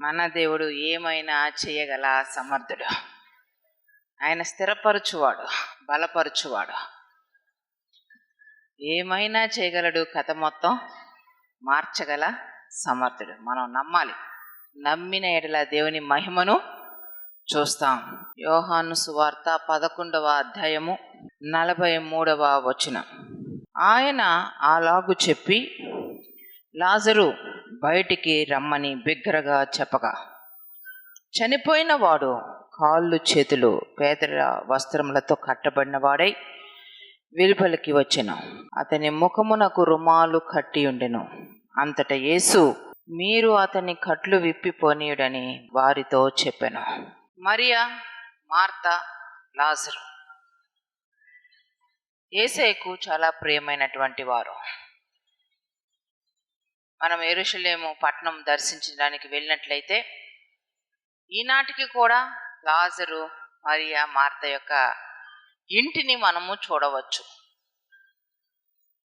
మన దేవుడు ఏమైనా చేయగల సమర్థుడు. ఆయన స్థిరపరచువాడు బలపరచువాడు. ఏమైనా చేయగలడు కథ మొత్తం మార్చగల సమర్థుడు. మనం నమ్మాలి. నమ్మిన ఎడల దేవుని మహిమను చూస్తాం. యోహాను సువార్త పదకొండవ అధ్యాయము నలభై మూడవ వచనం. ఆయన అలాగు చెప్పి లాజరు బయటికి రమ్మని బిగ్గరగా చెప్పగా చనిపోయిన వాడు కాళ్ళు చేతులు పేదల వస్త్రములతో కట్టబడిన వాడై వెలుపలికి వచ్చెను. అతని ముఖమునకు రుమాలు కట్టి ఉండెను. అంతట యేసు మీరు అతని కట్లు విప్పిపోనీయుడని వారితో చెప్పాను. మరియా మార్త లాజరు. ఏసైకు చాలా ప్రియమైనటువంటి వారు మనం ఎరుషలేము పట్టణం దర్శించడానికి వెళ్ళినట్లయితే ఈనాటికి కూడా లాజరు మరియా మార్త యొక్క ఇంటిని మనము చూడవచ్చు.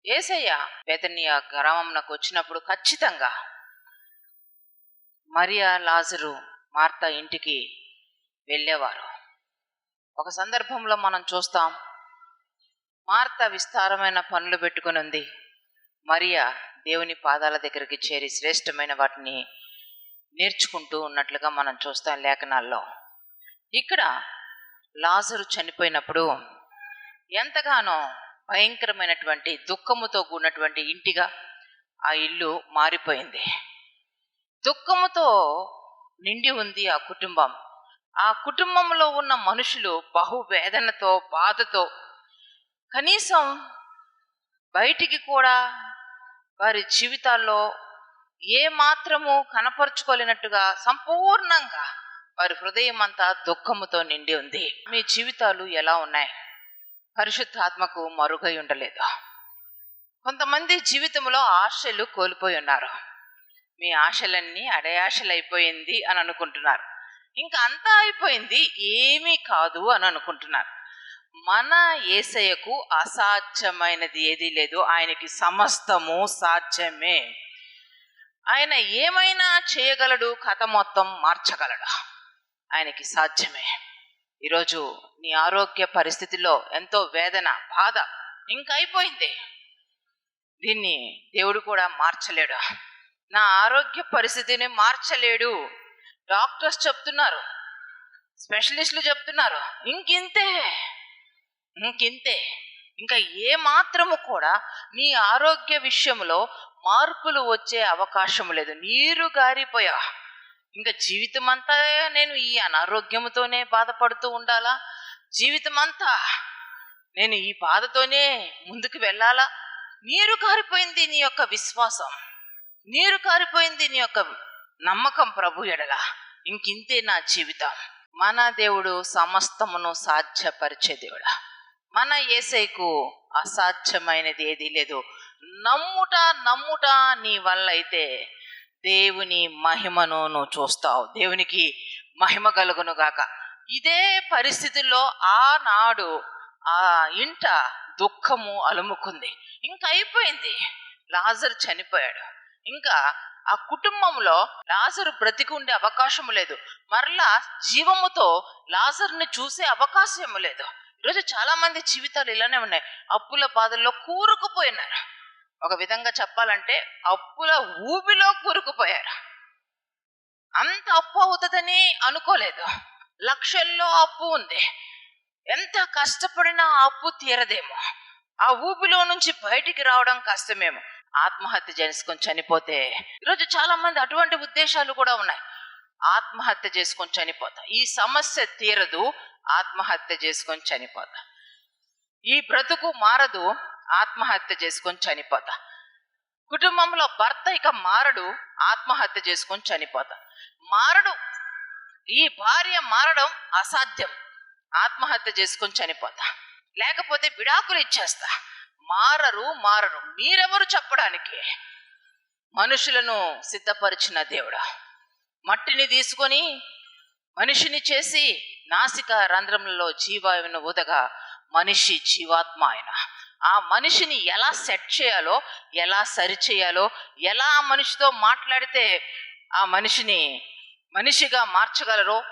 ఏసయ్య బెతనియ గ్రామంలోకి వచ్చినప్పుడు ఖచ్చితంగా మరియా లాజరు మార్త ఇంటికి వెళ్ళేవారు. ఒక సందర్భంలో మనం చూస్తాం మార్త విస్తారమైన పనులు పెట్టుకుని ఉంది. మరియా దేవుని పాదాల దగ్గరికి చేరి శ్రేష్టమైన వాటిని నేర్చుకుంటూ ఉన్నట్లుగా మనం చూస్తాం లేఖనాల్లో. ఇక్కడ లాజరు చనిపోయినప్పుడు ఎంతగానో భయంకరమైనటువంటి దుఃఖముతో కూడినటువంటి ఇంటిగా ఆ ఇల్లు మారిపోయింది. దుఃఖముతో నిండి ఉంది ఆ కుటుంబం. ఆ కుటుంబంలో ఉన్న మనుషులు బహువేదనతో బాధతో కనీసం బయటికి కూడా వారి జీవితాల్లో ఏ మాత్రము కనపరుచుకోలేనట్టుగా సంపూర్ణంగా వారి హృదయం అంతా దుఃఖముతో నిండి ఉంది. మీ జీవితాలు ఎలా ఉన్నాయి? పరిశుద్ధాత్మకు మరుగై ఉండలేదు. కొంతమంది జీవితంలో ఆశలు కోల్పోయి ఉన్నారు. మీ ఆశలన్నీ అడయాశలు అయిపోయింది అని అనుకుంటున్నారు. ఇంకా అంతా అయిపోయింది ఏమీ కాదు అని అనుకుంటున్నారు. మన ఏసయ్యకు అసాధ్యమైనది ఏదీ లేదు. ఆయనకి సమస్తము సాధ్యమే. ఆయన ఏమైనా చేయగలడు? కథ మొత్తం మార్చగలడు? ఆయనకి సాధ్యమే. ఈరోజు నీ ఆరోగ్య పరిస్థితిలో ఎంతో వేదన బాధ ఇంకా అయిపోయింది దీన్ని దేవుడు కూడా మార్చలేడు? నా ఆరోగ్య పరిస్థితిని మార్చలేడు. డాక్టర్స్ చెప్తున్నారు. స్పెషలిస్టులు చెప్తున్నారు. ఇంకింతే. ఇంకింతే. ఇంకా ఏ మాత్రము కూడా నీ ఆరోగ్య విషయంలో మార్పులు వచ్చే అవకాశం లేదు. నీరు గారిపోయా. ఇంకా జీవితం అంతా నేను ఈ అనారోగ్యంతోనే బాధపడుతూ ఉండాలా? జీవితం అంతా నేను ఈ బాధతోనే ముందుకు వెళ్ళాలా? నీరు కారిపోయింది నీ యొక్క విశ్వాసం. నీరు కారిపోయింది నీ యొక్క నమ్మకం ప్రభు ఎడల. ఇంకింతే నా జీవితం. మన దేవుడు సమస్తమును సాధ్యపరిచే దేవుడా. మన ఏసైకు అసాధ్యమైనది ఏదీ లేదు. నమ్ముట నమ్ముట నీ వల్ల అయితే దేవుని మహిమను నువ్వు చూస్తావు. దేవునికి మహిమ కలుగును గాక. ఇదే పరిస్థితుల్లో ఆనాడు ఆ ఇంట దుఃఖము అలుముకుంది. ఇంకా అయిపోయింది. లాజర్ చనిపోయాడు. ఇంకా ఆ కుటుంబంలో లాజరు బ్రతికి ఉండే అవకాశం లేదు. మరలా జీవముతో లాజర్ని చూసే అవకాశం లేదు. ఈరోజు చాలా మంది జీవితాలు ఇలానే ఉన్నాయి. అప్పుల బాధల్లో కూరుకుపోయినారు. ఒక విధంగా చెప్పాలంటే అప్పుల ఊబిలో కూరుకుపోయారు. అంత అప్పు అవుతుందని అనుకోలేదు. లక్షల్లో అప్పు ఉంది. ఎంత కష్టపడినా అప్పు తీరదేమో. ఆ ఊబిలో నుంచి బయటికి రావడం కష్టమేమో. ఆత్మహత్య చేసుకొని చనిపోతే ఈరోజు చాలా మంది అటువంటి ఉద్దేశాలు కూడా ఉన్నాయి. ఆత్మహత్య చేసుకొని చనిపోతా. ఈ సమస్య తీరదు ఆత్మహత్య చేసుకొని చనిపోతా. ఈ బ్రతుకు మారదు ఆత్మహత్య చేసుకొని చనిపోతా. కుటుంబంలో భర్త ఇక మారడు ఆత్మహత్య చేసుకొని చనిపోతా. మారడు ఈ భార్య మారడం అసాధ్యం ఆత్మహత్య చేసుకొని చనిపోతా. లేకపోతే విడాకులు ఇచ్చేస్తా. మారరు మారరు. మీరెవరు చెప్పడానికి? మనుషులను సిద్ధపరిచిన దేవుడా. మట్టిని తీసుకొని మనిషిని చేసి నాసిక రంధ్రములలో జీవాయువును ఊదగా మనిషి జీవాత్మ ఆయన. ఆ మనిషిని ఎలా సెట్ చేయాలో ఎలా సరిచేయాలో ఎలా ఆ మనిషితో మాట్లాడితే ఆ మనిషిని మనిషిగా మార్చగలరో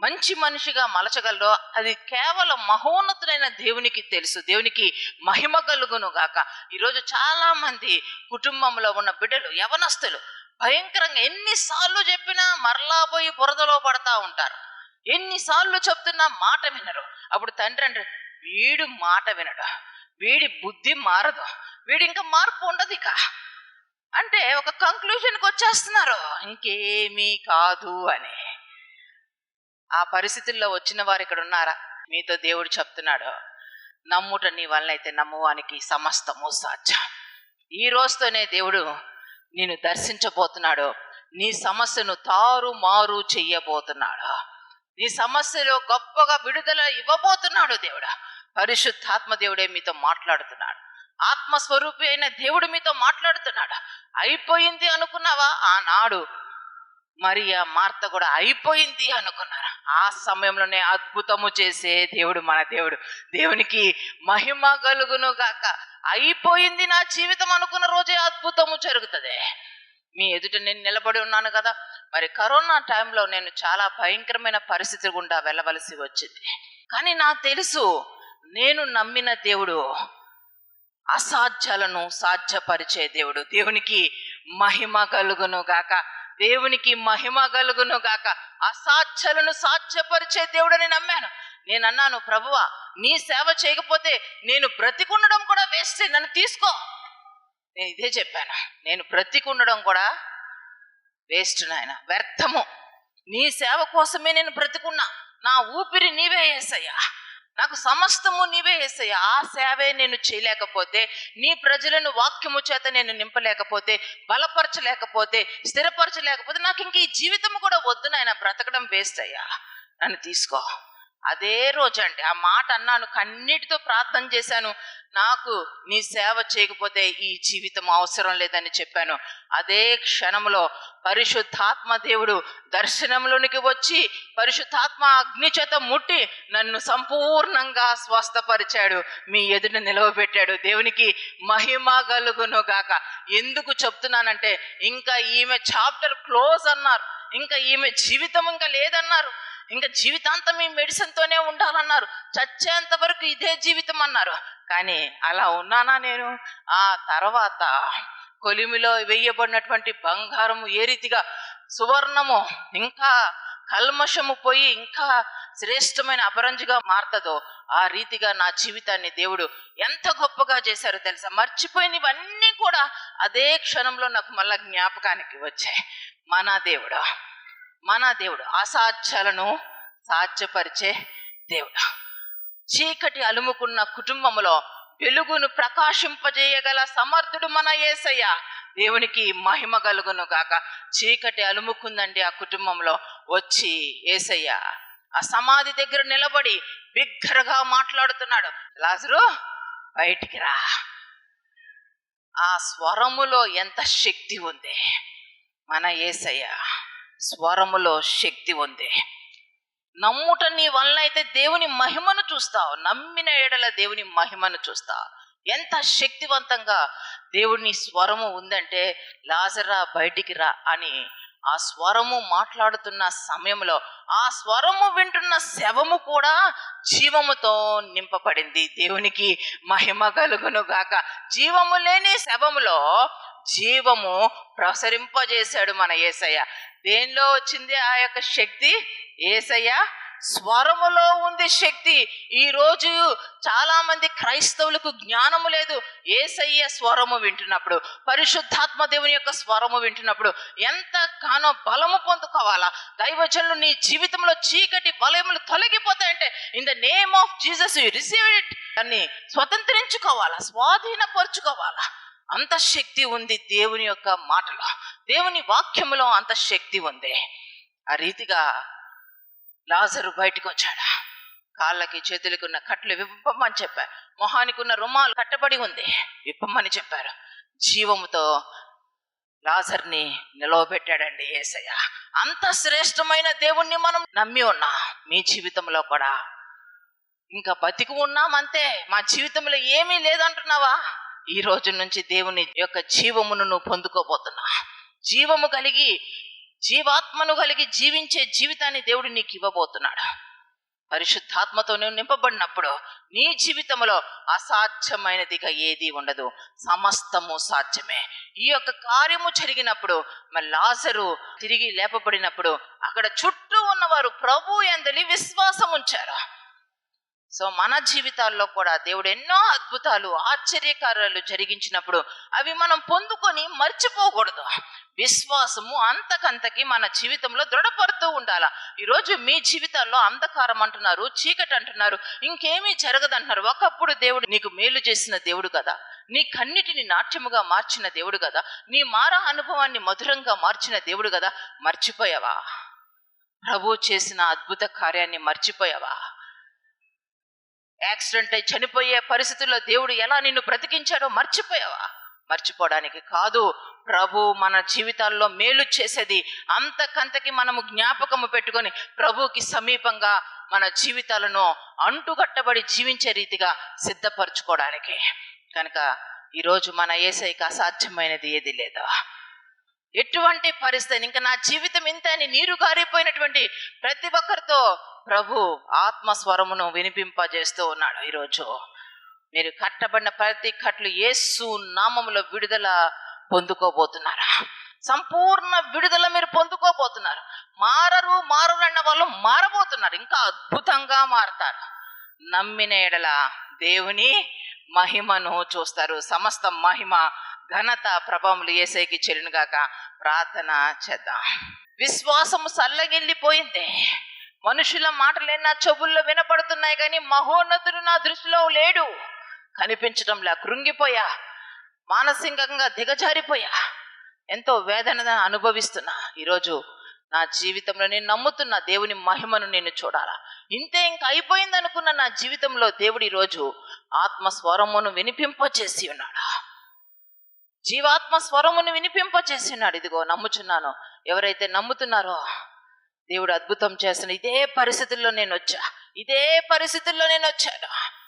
మంచి మనిషిగా మలచగలరో అది కేవలం మహోన్నతుడైన దేవునికి తెలుసు. దేవునికి మహిమ కలుగును గాక. ఈరోజు చాలామంది కుటుంబంలో ఉన్న బిడ్డలు యవనస్తులు భయంకరంగా ఎన్నిసార్లు చెప్పినా మరలా పోయి బురదలో పడతా ఉంటారు. ఎన్నిసార్లు చెప్తున్నా మాట వినరు. అప్పుడు తండ్రి అంటే వీడు మాట వినడు. వీడి బుద్ధి మారదు. వీడి ఇంకా మార్పు ఉండదు ఇక. అంటే ఒక కంక్లూజన్కి వచ్చేస్తున్నారు. ఇంకేమీ కాదు అని. ఆ పరిస్థితుల్లో వచ్చిన వారు ఇక్కడ ఉన్నారా? మీతో దేవుడు చెప్తున్నాడు నమ్ముట నీ వలనైతే నమ్మువానికి సమస్తము సాధ్యం. ఈ రోజుతోనే దేవుడు నేను దర్శించబోతున్నాడు. నీ సమస్యను తారు మారు చెయ్యబోతున్నాడా నీ సమస్యలో గొప్పగా విడుదల ఇవ్వబోతున్నాడు దేవుడా. పరిశుద్ధాత్మ దేవుడే మీతో మాట్లాడుతున్నాడు. ఆత్మస్వరూపి అయిన దేవుడు మీతో మాట్లాడుతున్నాడు. అయిపోయింది అనుకున్నావా? ఆనాడు మరి ఆ మార్త కూడా అయిపోయింది అనుకున్నారు? ఆ సమయంలోనే అద్భుతము చేసే దేవుడు మన దేవుడు. దేవునికి మహిమ కలుగును గాక. అయిపోయింది నా జీవితం అనుకున్న రోజే అద్భుతము జరుగుతుంది. మీ ఎదుట నేను నిలబడి ఉన్నాను కదా. మరి కరోనా టైంలో నేను చాలా భయంకరమైన పరిస్థితి గుండా వెళ్ళవలసి వచ్చింది. కానీ నాకు తెలుసు నేను నమ్మిన దేవుడు అసాధ్యాలను సాధ్యపరిచే దేవుడు. దేవునికి మహిమ కలుగును గాక. దేవునికి మహిమ కలుగును గాక. అసాధ్యలను సాధ్యపరిచే దేవుడని నమ్మాను. నేను అన్నాను ప్రభువా నీ సేవ చేయకపోతే నేను బ్రతికుండడం కూడా వేస్ట్ నన్ను తీసుకో. నేను ఇదే చెప్పాను నేను బ్రతికుండడం కూడా వేస్ట్ నాయన వ్యర్థము. నీ సేవ కోసమే నేను బ్రతికున్నా. నా ఊపిరి నీవే వేసయ్యా నాకు సమస్తము నీవే వేసాయి ఆ సేవే నేను చేయలేకపోతే నీ ప్రజలను వాక్యము చేత నేను నింపలేకపోతే బలపరచలేకపోతే స్థిరపరచలేకపోతే నాకు ఇంక ఈ జీవితం కూడా వద్దు నాయన బ్రతకడం వేస్ట్ అయ్యా. నన్ను తీసుకో. అదే రోజు అండి ఆ మాట అన్నాను కన్నిటితో ప్రార్థన చేశాను. నాకు నీ సేవ చేయకపోతే ఈ జీవితం అవసరం లేదని చెప్పాను. అదే క్షణంలో పరిశుద్ధాత్మ దేవుడు దర్శనంలోనికి వచ్చి పరిశుద్ధాత్మ అగ్ని చేత ముట్టి నన్ను సంపూర్ణంగా స్వస్థపరిచాడు. మీ ఎదుట నిలవబెట్టాడు. దేవునికి మహిమ గలుగును గాక ఎందుకు చెప్తున్నానంటే ఇంకా ఈమె చాప్టర్ క్లోజ్ అన్నారు. ఇంకా ఈమె జీవితం ఇంకా లేదన్నారు. ఇంకా జీవితాంతం ఈ మెడిసిన్తోనే ఉండాలన్నారు. చచ్చేంత వరకు ఇదే జీవితం అన్నారు. కానీ అలా ఉన్నానా నేను? ఆ తర్వాత కొలిమిలో వేయబడినటువంటి బంగారము ఏ రీతిగా? సువర్ణము ఇంకా కల్మషము పోయి ఇంకా శ్రేష్టమైన అపరంజిగా మారుతుందో ఆ రీతిగా నా జీవితాన్ని దేవుడు ఎంత గొప్పగా చేశారో తెలుసా? మర్చిపోయినవన్నీ కూడా అదే క్షణంలో నాకు మళ్ళా జ్ఞాపకానికి వచ్చాయి. మన దేవుడు మన దేవుడు అసాధ్యాలను సాధ్యపరిచే దేవుడు. చీకటి అలుముకున్న కుటుంబంలో వెలుగును ప్రకాశింపజేయగల సమర్థుడు మన యేసయ్య దేవునికి మహిమ కలుగును గాక. చీకటి అలుముకుందండి ఆ కుటుంబంలో వచ్చి ఏసయ్య. ఆ సమాధి దగ్గర నిలబడి బిగ్గరగా మాట్లాడుతున్నాడు. లాజరు బయటికి రా. ఆ స్వరములో ఎంత శక్తి ఉంది? మన ఏసయ్య స్వరములో శక్తి ఉంది. నమ్ముట నీ వలన అయితే దేవుని మహిమను చూస్తావు. నమ్మిన ఏడల దేవుని మహిమను చూస్తావు. ఎంత శక్తివంతంగా దేవుని స్వరము ఉందంటే లాజరా బయటికి రా అని ఆ స్వరము మాట్లాడుతున్న సమయంలో ఆ స్వరము వింటున్న శవము కూడా జీవముతో నింపబడింది. దేవునికి మహిమ కలుగును గాక జీవము లేని శవములో జీవము ప్రసరింపజేశాడు మన ఏసయ్య. దేనిలో వచ్చింది ఆ యొక్క శక్తి? ఏసయ్య స్వరములో ఉంది శక్తి. ఈ రోజు క్రైస్తవులకు జ్ఞానము లేదు. ఏసయ్య స్వరము వింటున్నప్పుడు పరిశుద్ధాత్మ దేవుని యొక్క స్వరము వింటున్నప్పుడు ఎంత కానో బలము పొందుకోవాలా? దైవజనులు నీ జీవితంలో చీకటి బలములు తొలగిపోతాయంటే in the name of Jesus you receive it దాన్ని స్వతంత్రించుకోవాలా? స్వాధీనపరుచుకోవాలా? అంత శక్తి ఉంది దేవుని యొక్క మాటలో. దేవుని వాక్యంలో అంత శక్తి ఉంది. ఆ రీతిగా లాజరు బయటకు వచ్చాడు కాళ్ళకి చేతులకు ఉన్న కట్లు విప్పమని చెప్పారు. మొహానికి ఉన్న రుమాలు కట్టబడి ఉంది. విప్పమని చెప్పారు. జీవముతో లాజర్ని నిలవబెట్టాడండి ఏసయ్య. అంత శ్రేష్టమైన దేవుణ్ణి మనం నమ్మి ఉన్నా. మీ జీవితంలో కూడా. ఇంకా బతికి ఉన్నాం అంతే. మా జీవితంలో ఏమీ లేదంటున్నావా? ఈ రోజు నుంచి దేవుని యొక్క జీవమును నువ్వు పొందుకోబోతున్నా జీవము కలిగి జీవాత్మను కలిగి జీవించే జీవితాన్ని దేవుడు నీకు ఇవ్వబోతున్నాడు. పరిశుద్ధాత్మతో నువ్వు నింపబడినప్పుడు నీ జీవితంలో అసాధ్యమైనదిగా ఏది ఉండదు. సమస్తము సాధ్యమే. ఈ యొక్క కార్యము జరిగినప్పుడు మరి లాజరు తిరిగి లేపబడినప్పుడు అక్కడ చుట్టూ ఉన్నవారు ప్రభు ఎందలి విశ్వాసం ఉంచారు. సో మన జీవితాల్లో కూడా దేవుడు ఎన్నో అద్భుతాలు ఆశ్చర్యకార్యాలు జరిగించినప్పుడు అవి మనం పొందుకొని మర్చిపోకూడదు. విశ్వాసము అంతకంతకి మన జీవితంలో దృఢపడుతూ ఉండాల. ఈరోజు మీ జీవితాల్లో అంధకారం అంటున్నారు చీకటి అంటున్నారు ఇంకేమీ జరగదంటున్నారు. ఒకప్పుడు దేవుడు నీకు మేలు చేసిన దేవుడు కదా. నీ కన్నిటిని నాట్యముగా మార్చిన దేవుడు కదా. నీ మార అనుభవాన్ని మధురంగా మార్చిన దేవుడు కదా. మర్చిపోయావా? ప్రభు చేసిన అద్భుత కార్యాన్ని మర్చిపోయావా? యాక్సిడెంట్ అయి చనిపోయే పరిస్థితుల్లో దేవుడు ఎలా నిన్ను బ్రతికించాడో మర్చిపోయావా? మర్చిపోవడానికి కాదు. ప్రభు మన జీవితాల్లో మేలు చేసేది అంతకంతకి మనము జ్ఞాపకము పెట్టుకొని ప్రభుకి సమీపంగా మన జీవితాలను అంటుగట్టబడి జీవించే రీతిగా సిద్ధపరచుకోవడానికి. కనుక ఈరోజు మన ఏసైకి అసాధ్యమైనది ఏది లేదా? ఎటువంటి పరిస్థితి? ఇంకా నా జీవితం ఇంత అని నీరు గారిపోయినటువంటి ప్రతి ఒక్కరితో ప్రభు ఆత్మస్వరమును వినిపింపజేస్తూ ఉన్నాడు ఈరోజు. మీరు కట్టబడిన ప్రతి కట్లు యేసు నామములో విడుదల పొందుకోబోతున్నారా. సంపూర్ణ విడుదల మీరు పొందుకోబోతున్నారు. మారరు మారరు అన్న వాళ్ళు మారబోతున్నారు. ఇంకా అద్భుతంగా మారతారు. నమ్మిన ఎడల దేవుని మహిమను చూస్తారు. సమస్త మహిమ ఘనత ప్రభములు ఏసైకి చెల్లినగాక ప్రార్థన చేద్దాం. విశ్వాసము సల్లగిల్లిపోయింది. మనుషుల మాటలే నా చెవుల్లో వినపడుతున్నాయి కానీ మహోన్నతుడు నా దృష్టిలో లేడు. కనిపించడంలా కృంగిపోయా. మానసికంగా దిగజారిపోయా. ఎంతో వేదన అనుభవిస్తున్నా. ఈరోజు నా జీవితంలో నేను నమ్ముతున్న దేవుని మహిమను నేను చూడాలా. ఇంతే ఇంక అయిపోయింది అనుకున్న నా జీవితంలో దేవుడు ఈరోజు ఆత్మ స్వరమును వినిపింపచేసి ఉన్నాడు. జీవాత్మ స్వరమును వినిపింపచేసి ఉన్నాడు. ఇదిగో నమ్ముచున్నాను. ఎవరైతే నమ్ముతున్నారో దేవుడు అద్భుతం చేసిన ఇదే పరిస్థితుల్లో నేను వచ్చా ఇదే పరిస్థితుల్లో నేను వచ్చాను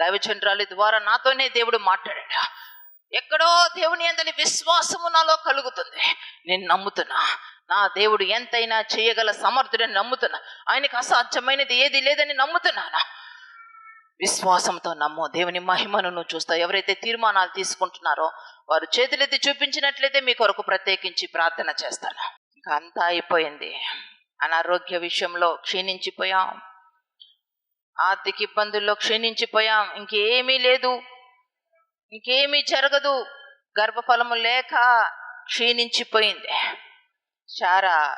దైవచంద్రాలి ద్వారా నాతోనే దేవుడు మాట్లాడాడు. ఎక్కడో దేవుని అందరి విశ్వాసము నాలో కలుగుతుంది. నేను నమ్ముతున్నా. నా దేవుడు ఎంతైనా చేయగల సమర్థుడని నమ్ముతున్నా. ఆయనకు అసాధ్యమైనది ఏది లేదని నమ్ముతున్నానా. విశ్వాసంతో నమ్ము. దేవుని మహిమను నువ్వు చూస్తావు. ఎవరైతే తీర్మానాలు తీసుకుంటున్నారో వారు చేతులెత్తి చూపించినట్లయితే మీ కొరకు ప్రత్యేకించి ప్రార్థన చేస్తాను. ఇంకా అంతా అయిపోయింది. అనారోగ్య విషయంలో క్షీణించిపోయాం. ఆర్థిక ఇబ్బందుల్లో క్షీణించిపోయాం. ఇంకేమీ లేదు. ఇంకేమీ జరగదు. గర్భఫలము లేక క్షీణించిపోయింది. శారా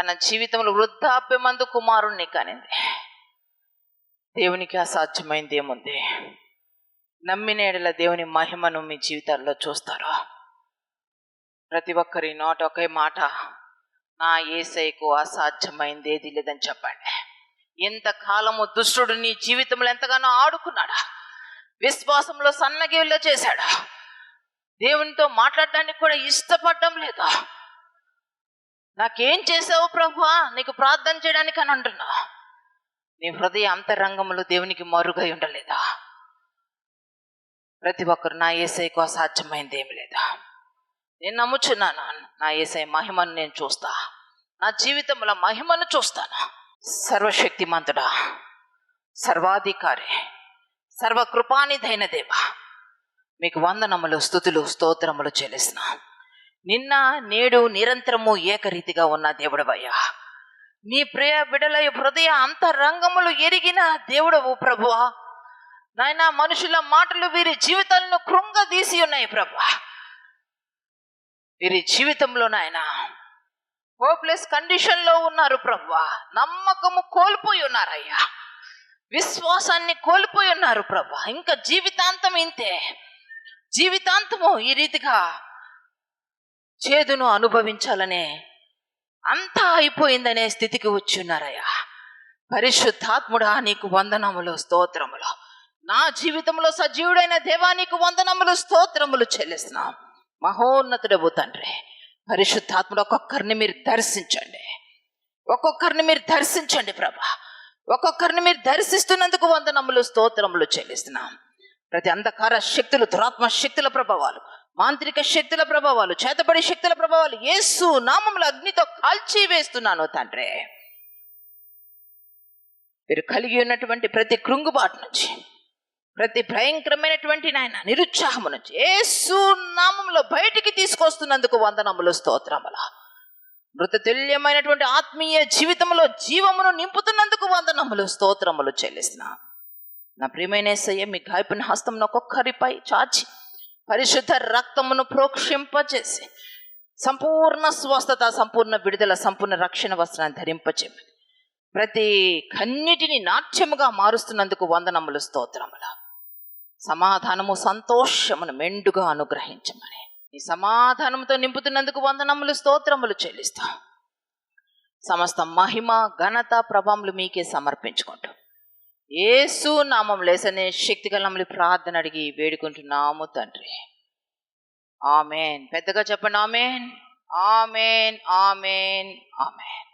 తన జీవితంలో వృద్ధాప్యమందు కుమారుణ్ణి కానింది. దేవునికి అసాధ్యమైంది ఏముంది నమ్మినేడల దేవుని మహిమను మీ జీవితాల్లో చూస్తారా? ప్రతి ఒక్కరి నోట ఒకే మాట. నా ఏసైకు అసాధ్యమైంది ఏది లేదని చెప్పండి. ఇంతకాలము దుష్టుడు నీ జీవితంలో ఎంతగానో ఆడుకున్నాడా? విశ్వాసంలో సన్నగిల్ల చేశాడా? దేవునితో మాట్లాడడానికి కూడా ఇష్టపడడం లేదా? నాకేం చేసావు ప్రభువా? నీకు ప్రార్థన చేయడానికి అని అంటున్నా. నీ హృదయ అంతరంగంలో దేవునికి మరుగై ఉండలేదా? ప్రతి ఒక్కరు నా ఏసైకు అసాధ్యమైంది ఏమి లేదా? నేను నమ్ముచున్నాను. నా ఏసై మహిమను నేను చూస్తా. నా జీవితంలో మహిమను చూస్తాను. సర్వశక్తిమంతుడా సర్వాధికారి సర్వకృపానిధైన దేవ మీకు వందనములు స్థుతులు స్తోత్రములు చెల్లిసిన నిన్న నేడు నిరంతరము ఏకరీతిగా ఉన్న దేవుడవయ్యా. నీ ప్రియ బిడల హృదయ అంతరంగములు ఎరిగిన దేవుడవు ప్రభువా. నాయన మనుషుల మాటలు వీరి జీవితాలను కృంగదీసి ఉన్నాయి ప్రభా వీరి జీవితంలో నాయన. హోప్లెస్ కండిషన్లో ఉన్నారు ప్రవ్వా. నమ్మకము కోల్పోయి ఉన్నారయ్యా. విశ్వాసాన్ని కోల్పోయి ఉన్నారు ప్రభా ఇంకా జీవితాంతం ఇంతే. జీవితాంతము ఈ రీతిగా చేదును అనుభవించాలనే అంతా అయిపోయిందనే స్థితికి వచ్చి ఉన్నారయ్యా. పరిశుద్ధాత్ముడా నీకు వందనములు స్తోత్రములు. నా జీవితంలో సజీవుడైన దేవా నీకు వందనములు స్తోత్రములు చెల్లిస్తున్నాం. మహోన్నతుడవు తండ్రి. పరిశుద్ధాత్ముడు ఒక్కొక్కరిని మీరు దర్శించండి. ఒక్కొక్కరిని మీరు దర్శించండి ప్రభా. ఒక్కొక్కరిని మీరు దర్శిస్తున్నందుకు వందనములు స్తోత్రములు చెల్లిస్తున్నాం. ప్రతి అంధకార శక్తులు దురాత్మ శక్తుల ప్రభావాలు మాంత్రిక శక్తుల ప్రభావాలు చేతబడి శక్తుల ప్రభావాలు యేసు నామముల అగ్నితో కాల్చి వేస్తున్నాను తండ్రి. మీరు కలిగి ఉన్నటువంటి ప్రతి కృంగుబాటు నుంచి ప్రతి భయంకరమైనటువంటి నాయన నిరుత్సాహము నుంచి యేసు నామంలో బయటికి తీసుకొస్తున్నందుకు వందనములు స్తోత్రముల. మృతతుల్యమైనటువంటి ఆత్మీయ జీవితంలో జీవమును నింపుతున్నందుకు వందనములు స్తోత్రములు చెల్లిస్తున్నా. నా ప్రియమైన యేసయ్య మీ గాయపుని హస్తంను ఒక్కొక్కరిపై చాచి పరిశుద్ధ రక్తమును ప్రోక్షింపచేసి సంపూర్ణ స్వస్థత సంపూర్ణ విడుదల సంపూర్ణ రక్షణ వస్త్రాన్ని ధరింపచేయమని ప్రతి కన్నిటిని నాట్యముగా మారుస్తున్నందుకు వందనములు స్తోత్రములా. సమాధానము సంతోషమును మెండుగా అనుగ్రహించమని. ఈ సమాధానంతో నింపుతున్నందుకు వందనములు స్తోత్రములు చెల్లిస్తాం. సమస్త మహిమ ఘనత ప్రభాములు మీకే సమర్పించుకుంటూ. ఏసు నామం లేసనే శక్తి గలములు ప్రార్థన అడిగి వేడుకుంటున్నాము తండ్రి. ఆమెన్. పెద్దగా చెప్పండి ఆమెన్. Amen amen amen.